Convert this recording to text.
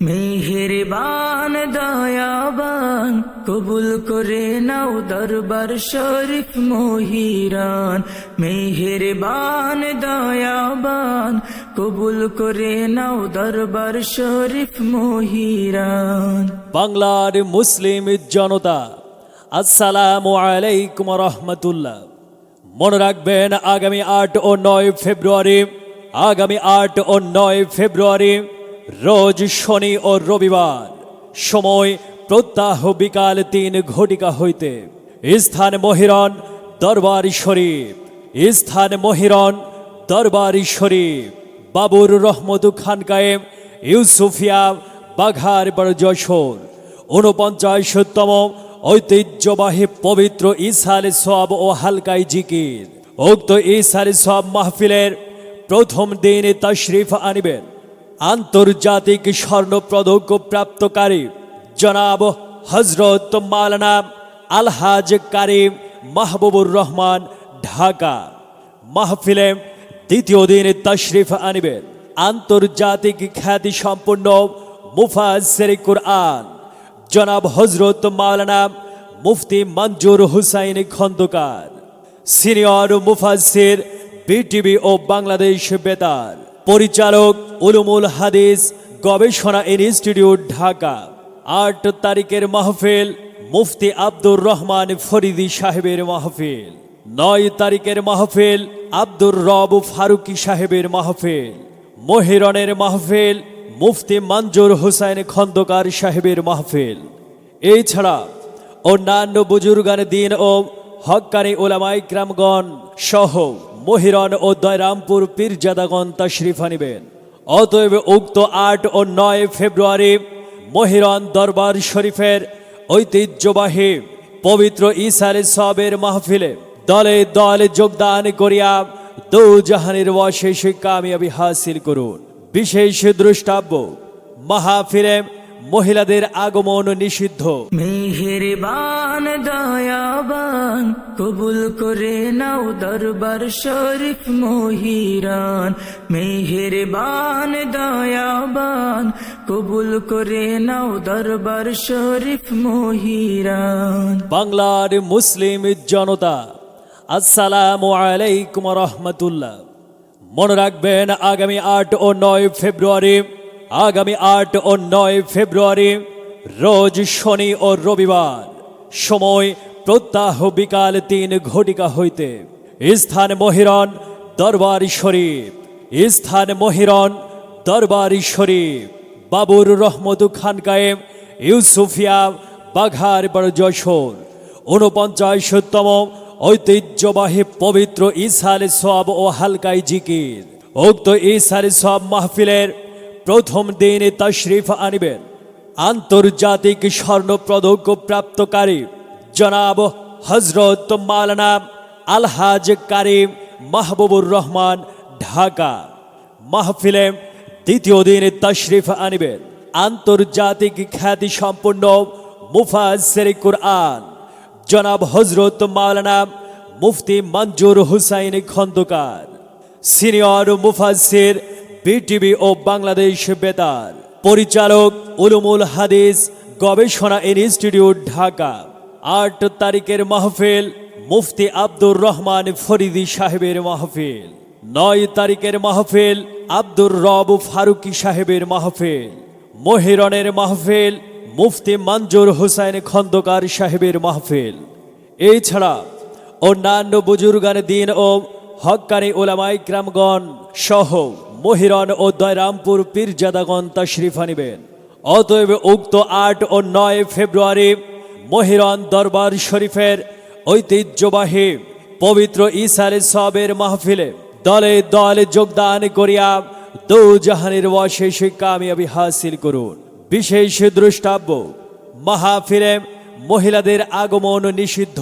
মেহেরবান, দয়াবান, কবুল করে নাও দরবার শরীফ মহিরান। মেহেরবান, দয়াবান, কবুল করে নাও দরবার শরীফ মহিরান। বাংলার মুসলিম জনতা, আসসালামু আলাইকুম রহমতুল্লাহ। মনে রাখবেন, আগামী আট ও নয় ফেব্রুয়ারি, আগামী আট ও নয় ফেব্রুয়ারি রোজ শনি ও রবিবার সময় প্রত্যাহ বিকাল তিন ঘটিকা হইতে। স্থান মহিরন দরবার শরীফ। স্থান মহিরন দরবার শরীফ। বাবুর রহমত খান কায়েম, ইউসুফিয়া, বাঘার বড় যশোর। ঊনপঞ্চাশতম ঐতিহ্যবাহী পবিত্র ইসাল সব ও হালকাই জিকির। উক্ত ইসাল সব মাহফিলের প্রথম দিন তশরিফ আনিবেন। আন্তর্জাতিক স্বর্ণ পদক প্রাপ্তকারী জনাব হজরত মালানা আলহাজ কারিম মাহবুবুর রহমান, ঢাকা। মাহফিলে দ্বিতীয় দিন তশরিফ আনিবেন আন্তর্জাতিক খ্যাতি সম্পন্ন মুফাসের কুরআন জনাব হজরত মাওলানা মুফতি মঞ্জুর হুসাইন খন্দকার। সিনিয়র মুফাসির বিটিভি ও বাংলাদেশ বেতার। পরিচালক উলুমুল হাদিস, গবেষণা ইনস্টিটিউট, ঢাকা। আট তারিখের মাহফিল, মুফতি আব্দুর রহমান ফরিদি সাহেবের মাহফিল। নয় তারিখের মাহফিল, আব্দুর রব ফারুকি সাহেবের মাহফিল। মহিরনের মাহফিল, মুফতি মঞ্জুর হুসাইন খন্দকার সাহেবের মাহফিল। এছাড়া অন্যান্য বুজুর্গান দিন ও হক্কানি ওলামাই গ্রামগণ সহ মহিরন ও দয়রামপুর পীরজাদাগণ তশরিফ আনিবেন অতএব উক্ত আট ও নয় ফেব্রুয়ারি মহিরন দরবার শরীফের ঐতিহ্যবাহী পবিত্র ইসারে সবের মাহফিলে দলে দলে যোগদান করিয়া দু জাহানের অশেষ কামিয়াবি হাসিল করুন। বিশেষ দ্রষ্টাব্য, মাহফিলে মহিলাদের আগমন নিষিদ্ধ। মেহেরবান দয়াবান কবুল করে নাও দরবার শরীফ মহিরান, মেহেরবান, দয়াবান। কবুল করে নাও দরবার শরীফ মহিরান। বাংলার মুসলিম জনতা, আসসালামু আলাইকুম রহমতুল্লাহ। মনে রাখবেন, আগামী আট ও নয় ফেব্রুয়ারি, আগামী আট ও নয় ফেব্রুয়ারি, রোজ শনি ও রবিবার। সময় প্রত্যাহ বিকাল তিন ঘটিকা হইতে। স্থান মহিরন দরবার শরীফ। স্থান মহিরন দরবার শরীফ। বাবুর রহমত খান কায়েম, ইউসুফিয়া বাঘার বড় যশোর। ঊনপঞ্চাশতম ঐতিহ্যবাহী পবিত্র ইসাল সব ও হালকাই জিকির। উক্ত ইসাল সব মাহফিলের প্রথম দিন তশরিফ আনিবেন। আন্তর্জাতিক স্বর্ণ পদক প্রাপ্তকারী জনাব হজরত মালানা আলহাজ কারিম মাহবুবুর রহমান, ঢাকা। মাহফিলে দ্বিতীয় দিন তশরিফ আনিবেন। আন্তর্জাতিক খ্যাতি সম্পন্ন মুফাসের কুরআন। জনাব হজরত মাওলানা মুফতি মঞ্জুর হুসাইন খন্দকার। সিনিয়র মুফাসির বিটিভি ও বাংলাদেশ বেতার। পরিচালক উলুমুল হাদিস গবেষণা ইনস্টিটিউট, ঢাকা। আট তারিখের মাহফিল মুফতি আব্দুর রহমান ফরিদি সাহেবের মাহফিল। নয় তারিখের মাহফিল আব্দুর রব ফারুকি সাহেবের মাহফিল। মহিরনের মাহফিল মুফতি মঞ্জুর হুসাইন খন্দকার সাহেবের মাহফিল। এছাড়া অন্যান্য বুজুর্গান দিন ও হক্কানি ওলামাই গ্রামগণ সহ মহিরন ও দয়রামপুর পীরজাদাগণ তশরিফ নিবেন। অতএব উক্ত আট ও নয় ফেব্রুয়ারি মহিরন দরবার শরীফের ঐতিহ্যবাহী পবিত্র ইসারে সবের মাহফিলে দলে দলে যোগদান করিয়া দু জাহানের অশেষ কামিয়াবি হাসিল করুন। বিশেষ দ্রষ্টাব্য, মাহফিলে মহিলাদের আগমন নিষিদ্ধ।